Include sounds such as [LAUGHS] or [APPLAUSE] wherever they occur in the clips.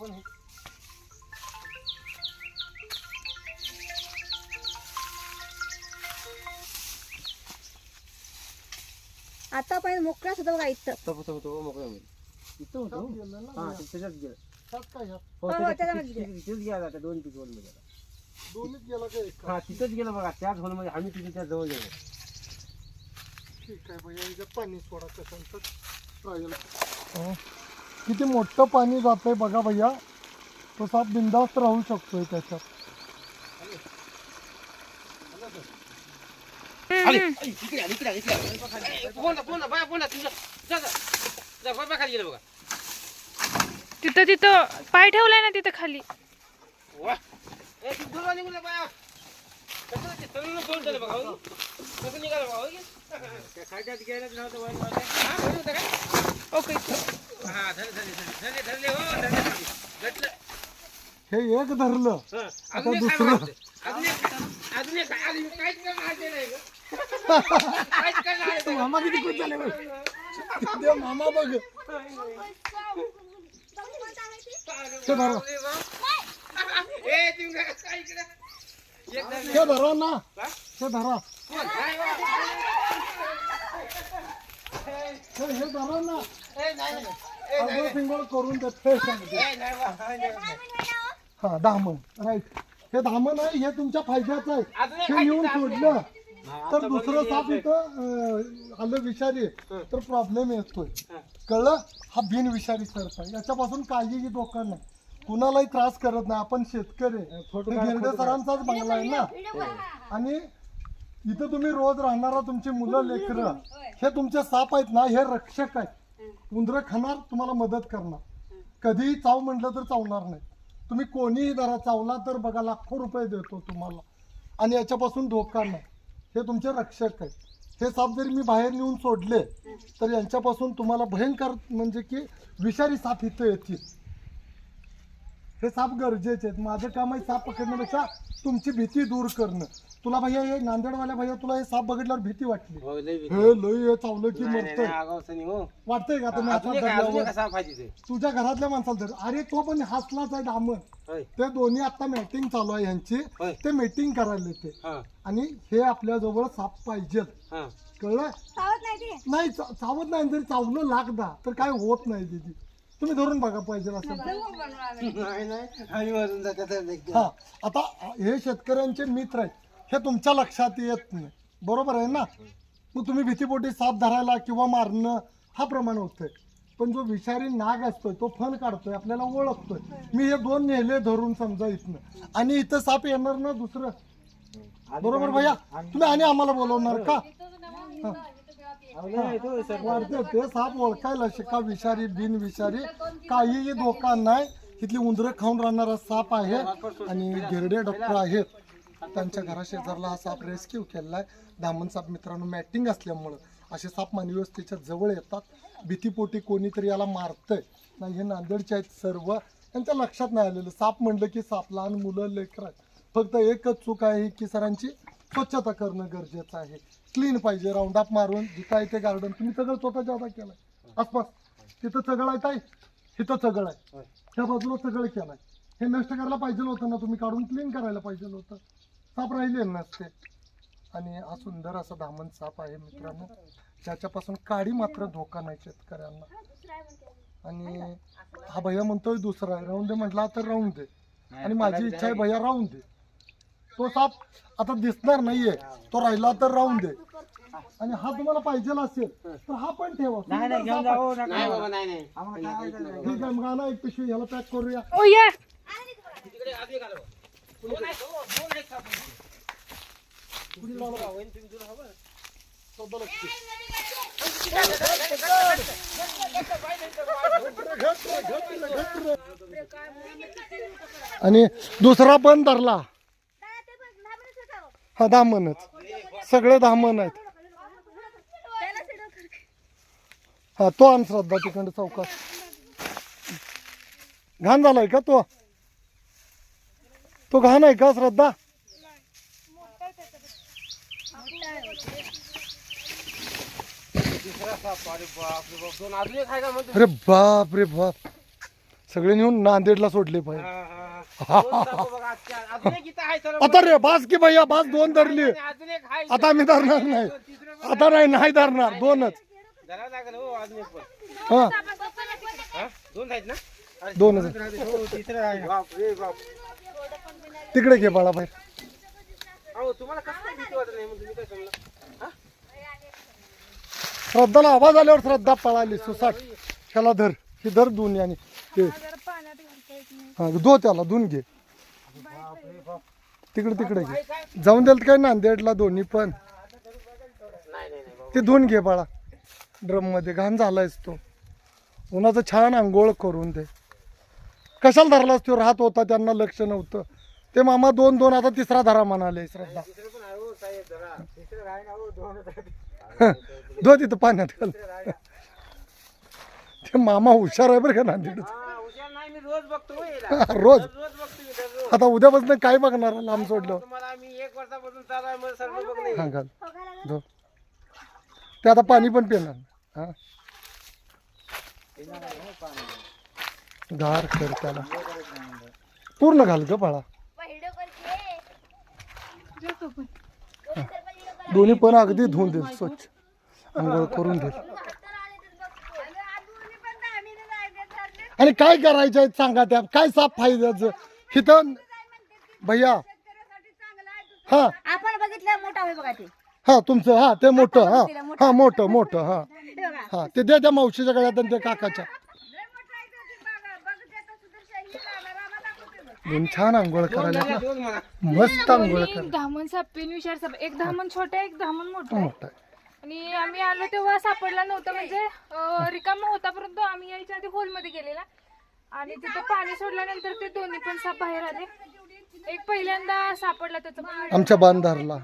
कोण आहे? आता पण मोकळा होता बघा इथं. तो तो तो मोकळा होईल. इथं होतो? ना. हा त्याच्यात गेलं. त्यात काय ह्यात? हो हो, गेलं. तिथेच गेला दोन मध्ये गेला. दोन्हीत गेला का एक? हा तिथंच गेलं बघा त्याच होलमध्ये आम्ही तिथे त्या जवळ गेलो. ठीक आहे भैया पाणी सोडा ट्रायल किती मोठं पाणी जातंय बघा भैया. तो साप बिंदास्त राहू शकतोय त्याच्यात. तिथं तिथं पाय ठेवलाय ना तिथं खाली. हो. हो. हा? ओके. हा, धरले, धरले, धरले, धरले, हो, धरले, धरले. घटलं. हे एक धरलं हं. अजून एक दुसरं. काय मारते? अजून एक अजून एक काय? अजून काहीच काय मारते नाही गं. काहीच काय मारते नाही. मामा किती खुश झाले बघ ते मामा बघ ते धरा ए, तुम्ही काय- काय इकडे? एक धरले. हे धरा ना हा? हे धरा कोण? काय वा? हे हे धरा ना ए, नाही, नाही. ए, नाही, आंघोळ करून ते फ्रेश आहे. ए, नाही वा. नाही, नाही. हा दामन राईट हे? दामन आहे हे तुमच्या फायद्याचं आहे. हे येऊन सोडलं. हा, तर दुसरं साप. इथं आलं विषारी हं. तर प्रॉब्लेम येतोय. हं. कळलं? हा बिन विषारी आहे. याच्यापासून काहीही धोका नाही. कुणालाही त्रास करत नाही. आपण शेतकरी हे गिरडे. सरांचाच बंगला आहे ना? आणि इथं तुम्ही रोज राहणारा तुमची मुलं लेकरं हे तुमचे साप आहेत ना? हे रक्षक आहेत. उंदरं खाणार तुम्हाला मदत करणार. कधीही चाव म्हटलं तर चावणार नाही. तुम्ही कोणीही जरा चावला तर बघा लाखो रुपये देतो तुम्हाला. आणि याच्यापासून धोका नाही. हे तुमचे रक्षक आहेत. हे साप जरी मी बाहेर नेऊन सोडले तर यांच्यापासून तुम्हाला भयंकर म्हणजे की विषारी साप इथं येतील. हे साप गरजेचे आहेत. माझं काम आहे साप पकडण्यापेक्षा तुमची भीती दूर करणं. तुला भैया हे नांदेडवाल्या भैया तुला हे साप बघितल्यावर भीती वाटली? हो, लय भीती. हे लय हे चावलं की नाही, नाही, मरतंय. नाही, आगाऊचं नाही, हो. वाटतंय का तुम्ही अजून हातात एक आहे, अजून धरल्यावर? एक असा पाहिजे ते. तुझ्या घरातल्या माणसाला धर. अरे तो पण हसलाच आहे डामन होय. ते दोन्ही आता मीटिंग चालू आहे यांची. होय. ते मीटिंग करायला ते. हा, आणि हे आपल्या जवळ साप पाहिजे हा. कळलं? चावत नाही ते. नाही चा- चावत नाही जरी चावलं लागदा तर काय होत नाही दिदी. तुम्ही धरून बघा पाहिजे असं नाही, नाही. आणि वरून. हा आता हे शेतकऱ्यांचे मित्र आहेत हे तुमच्या लक्षात येत नाही. बरोबर आहे ना? मग तुम्ही भीतीपोटी साप धरायला किंवा मारणं हा प्रमाण होतोय. पण जो विषारी नाग असतोय तो फन काढतोय आपल्याला ओळखतोय. मी हे दोन नेले धरून समजा इथनं. आणि इथं साप येणार ना दुसरं? बरोबर भैया? तुम्ही आणि आम्हाला बोलवणार का? सर. वाढते ते साप ओळखायला शिका विषारी बिन विषारी काहीही धोका नाही इथली उंदरं खाऊन राहणारा साप आहे आणि गिरडे डॉक्टर आहेत त्यांच्या घरा शेजारला हा साप रेस्क्यू केलाय धामन साप मित्रांनो मॅटिंग असल्यामुळं असे साप मानव्यवस्थेच्या जवळ येतात भीतीपोटी कोणीतरी याला मारतंय नाही हे नांदेडचे आहेत सर्व त्यांच्या लक्षात नाही आलेलं साप म्हणलं की साप लहान मुलं लेकर आहेत फक्त एकच चूक आहे की सरांची स्वच्छता करणं गरजेचं आहे क्लीन पाहिजे राऊंड अप मारून जिथं आहे ते गार्डन तुम्ही सगळं स्वतः जादा केलंय. आसपास. तिथं सगळं आहे ताई. तिथं सगळं आहे. त्या बाजूला सगळं केलंय. हे नष्ट करायला पाहिजे होतं ना तुम्ही काढून क्लीन करायला पाहिजे होतं साप राहिले नसते आणि हा सुंदर असा दामन साप आहे मित्रांनो. ज्याच्यापासून काडी मात्र धोका नाही शेतकऱ्यांना. आणि हा भैया म्हणतोय दुसरा आहे. राहून दे म्हटला तर राहून दे. आणि माझी इच्छा आहे भैया राहून दे. तो साप आता दिसणार नाहीये तो राहिला तर राहून दे आणि हा तुम्हाला पाहिजे असेल तर हा पण ठेवा नाही, नाही, घेऊन सुंदर जा, हो, साप नका. नाही बाबा, नाही, नाही. आहे. ठीक आहे मग आणा एक पिशवी ह्याला पॅक करूया ओ या. चौदा लक्ष. आणि दुसरा पण धरला हा दामनच सगळे दामन आहेत. हा तो आण श्रद्धा चौकात. घाण झालाय का तो? तो घाण आहे का श्रद्धा? का अरे बाप रे बाप. सगळे नेऊन नांदेडला सोडले पाहिजे. हा, आता रे बास की भैया बास दोन धरली. आता मी धरणार नाही. आता नाही नाही धरणार दोनच. दोनच. तिकडे घे बाळा बाहेर श्रद्धाला आवाज आल्यावर श्रद्धा पळाली सुसाट. त्याला धर. हे धर दोन आणि ते हा दो त्याला दोन घे. तिकडे तिकडे घे. जाऊन द्याल काय नांदेडला दोन्ही पण? ते धुवून घे बाळा. ड्रममध्ये घाण झालायस तो. उन्हाचं छान आंघोळ करून दे. कशाला धरलास तो? राहत होता त्यांना लक्ष नव्हतं. ते मामा दोन दोन आता तिसरा धरा म्हणाले श्रद्धा. हो हो. दो [LAUGHS] तिथं पाण्यात घाल. ते मामा हुशार आहे बरं का नांदेड हा हुशार नाही मी रोज बघतो हो याला. रोज? रोज बघतो मी दररोज. आता उद्यापासून काय बघणार लांब सोडलं? तुम्हाला आम्ही एक वर्षापासून चालू आहे मला सर्व बघणे हा घाल धो. ते आता पाणी पण पिणार. हा? गार कर त्याला. पूर्ण घाल ग बाळा. दोन्ही पण अगदी धुवून दे स्वच्छ. आंघोळ करून दे आणि काय करायचं आहे सांगा त्या काय साफ फायद्याचं? इथं भैया. हा. आपण बघितलं मोठा होय बघा ते. हा तुमचं हा ते मोठं हा. हा मोठं मोठं हा. हे बघा. हा ते द्या त्या मावशीच्या गळ्यात आणि त्या काकाच्या. दोन छान आंघोळ करायला मस्त आंघोळ करायला. धामण साप पिनविषार साप. एक धामण छोटा एक धामण मोठा. मोठा आहे. आणि आम्ही आलो तेव्हा सापडला नव्हता म्हणजे रिकामा होता परंतु आम्ही यायच्या आधी hall मध्ये गेलेला. आणि तिथं पाणी सोडल्यानंतर ते दोन्ही पण साप बाहेर आले. एक पहिल्यांदा सापडला त्याचा आमच्या बांधारला.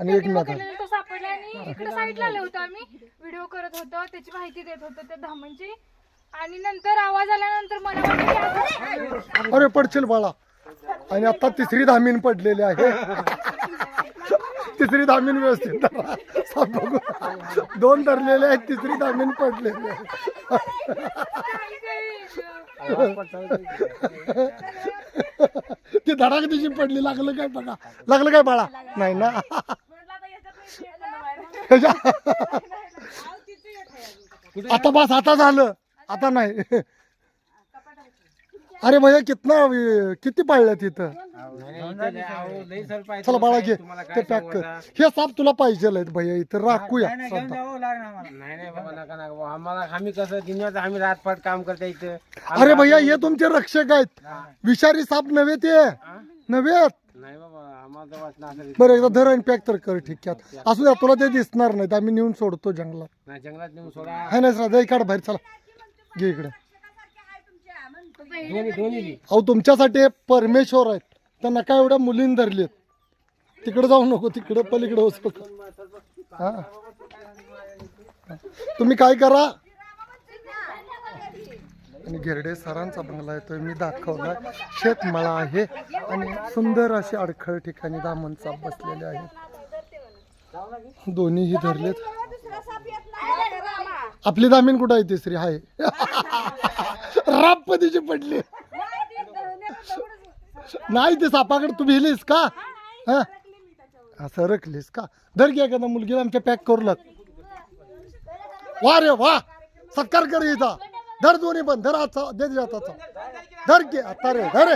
आणि एक तो सापडला आणि इकडे साईडला आले होतो आम्ही. व्हिडिओ करत होतो त्याची माहिती देत होतो त्या धामणची. आणि नंतर आवाज आल्यानंतर मला वाटलं की आता- अरे पडशील बाळा. आणि आता तिसरी धामीन पडलेली आहे. तिसरी धामीन व्यवस्थित. धरा. बघू. दोन धरलेले आहेत तिसरी धामीन पडलेली. आहे ती धडाक दिशी पडली लागलं काय बघा. लागलं काय बाळा? नाही ना. आता बस आता झालं. आता नाही. अरे भैया कितना किती पाळल्या तिथं? चला बाळा घे. ते पॅक कर. हे साप तुला पाहिजे भैया इथं राखूया. नाही नाही आम्ही कसं दिनवाच आम्ही रातपाट काम करता इथं. अरे भैया हे तुमचे रक्षक आहेत. विषारी साप नव्हे ते. नव्हे नाही बरं एकदा धर आणि पॅक तर कर ठिक्यात असू द्या तुला ते दिसणार नाहीत. आम्ही नेऊन सोडतो जंगलात. नाही जंगलात नेऊन सोडा. हाय ना श्रद्धा काढ बाहेर चला. घे इकडे. अहो तुमच्यासाठी परमेश्वर आहेत. त्यांना काय एवढ्या मुलींनी धरलेत? तिकडे जाऊ नको तिकडे पलीकडे होतो हा. तुम्ही काय करा? आणि घेरडे सरांचा बंगला येतोय मी दाखवला. शेतमळा आहे आणि सुंदर असे अडखळ ठिकाणी दामन साप बसलेले आहेत. दोन्हीही धरलेत. आपली दामीन कुठं आहे? तिसरी आहे. [LAUGHS] राप पदीची पडली? नाही ते सापाकडे तू भिलीस का? हा? असं रखलीस का? धर घ्या एखादा मुलगीला आमच्या पॅक करू लाग. वा रे वा. सत्कार कर इथं. धर दोन्ही पण. धर आता दे दे धर घे आता रे. धर रे.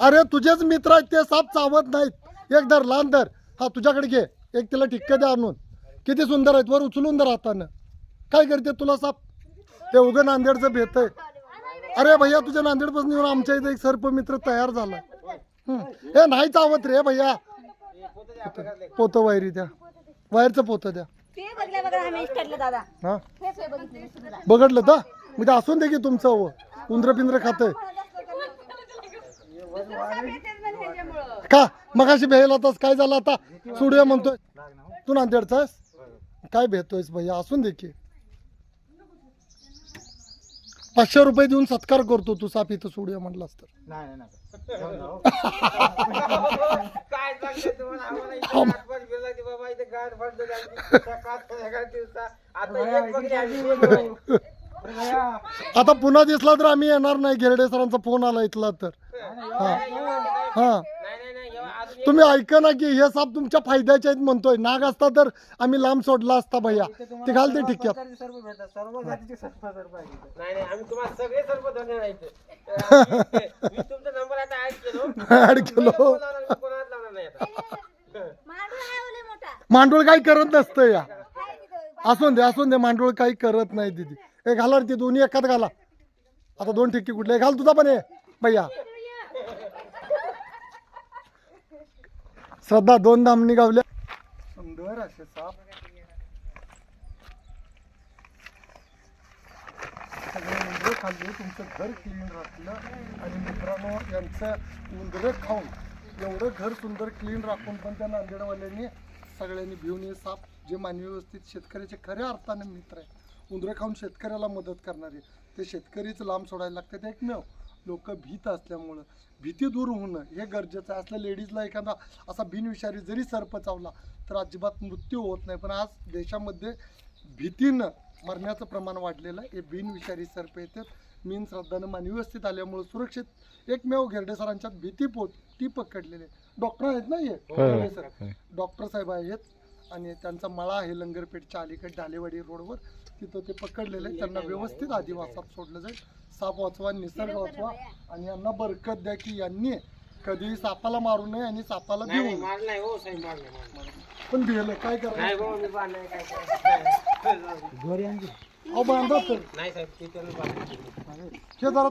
अरे तुझेच मित्र आहेत ते साप चावत नाहीत. एक धर लहान धर. हा तुझ्याकडे घे. एक तिला ठिक्क द्या आणून. किती सुंदर आहेत. वर उचलून धर हातानं. काय करते तुला साप? ते उगं नांदेडचं भेट आहे. अरे भैया तुझ्या नांदेडपासून येऊन आमच्या इथे एक सर्प मित्र तयार झाला. हे. नाही चावत रे भैया. पोत वायरी द्या. वायरचं पोत द्या. हा? बघडलं तर? म्हणजे असून दे की तुमचं व. उंदर पिंद्र खातंय. का? मगाशी भेल होतास काय झालं आता? सुडूया म्हणतोय. तू नांदेडचा काय भेटतोयस भैया? असून दे की. पाचशे रुपये देऊन सत्कार करतो तू साप इथं सोडूया म्हटलास तर. काय सांगते तुम्हाला? आम्हाला इथे गाठभर गेला की बाबा इथे गाठ भरतो सकाळ संध्याकाळ दिवसा आता एक. आता पुन्हा दिसला तर आम्ही येणार नाही घेरडे सरांचा फोन आला इथला तर. हा. हा नाही नाही नाही एवढं अजून तुम्ही ऐका ना की हे साप तुमच्या फायद्याचे आहेत म्हणतोय. नाग असता तर आम्ही लांब सोडला असता भैया. ते घालते टिक्क्यात नाही नाही आम्ही तुम्हाला सगळे सर्व धरणार [LAUGHS] आहे इथे. मी तुमचा नंबर आता ऍड केलो. [LAUGHS] ऍड केलो. बोलावणार, मी कोणालाच लावणार नाही आता. मांडूळ आहे ओले मोठा. मांडूळ काही करत नसतं या. [LAUGHS] असून दे असून दे मांडूळ काही करत नाही दिदी. हे घाला रे ते दोन्ही एकात घाला. आता दोन ठिक्की कुठले? घाल तुझा पण हे भैया. श्रद्धा दोन दामणी गावल्या सुंदर असे साप. सगळे उंदरं खाल्ले तुमचं घर क्लीन राखलं. आणि मित्रांनो यांचं उंदरं खाऊन एवढं घर सुंदर क्लीन राखून पण त्या नांदेडवाल्यांनी सगळ्यांनी भिवून हे साप जे मानवी व्यवस्थित शेतकऱ्याचे खऱ्या अर्थाने मित्र आहे उंदरं खाऊन शेतकऱ्याला मदत करणारे ते शेतकरीच लांब सोडायला लागतात एकमेव. लोक भीत असल्यामुळं. भीती दूर होणं हे गरजेचं आहे. असल्या लेडीजला एखादा असा बिनविषारी जरी सर्प चावला तर अजिबात मृत्यू होत नाही. पण आज देशामध्ये भीतीनं मरण्याचं प्रमाण वाढलेलं आहे. हे बिनविषारी सर्प येतात. मीन श्रद्धानं मानवी व्यवस्थित आल्यामुळे सुरक्षित एकमेव घेरडे सरांच्यात भीती पोट ती पकडलेले डॉक्टर आहेत ना हे? सर डॉक्टर साहेब आहेत. आणि त्यांचा मळा आहे लंगरपेठच्या अलीकडे ढालेवाडी रोडवर. तिथं ते पकडलेले. त्यांना व्यवस्थित आदिवासात सोडलं जाईल. साप वाचवा निसर्ग वाचवा आणि यांना बरकत द्या की यांनी कधी सापाला मारू नये आणि सापाला नये नाही हो साहेब. पण भिलं काय नाही करायचं हो मी मार नाही काय करायचं. अहो बांधा तर नाही साहेब ते त्यानं बांधलं. हे जरा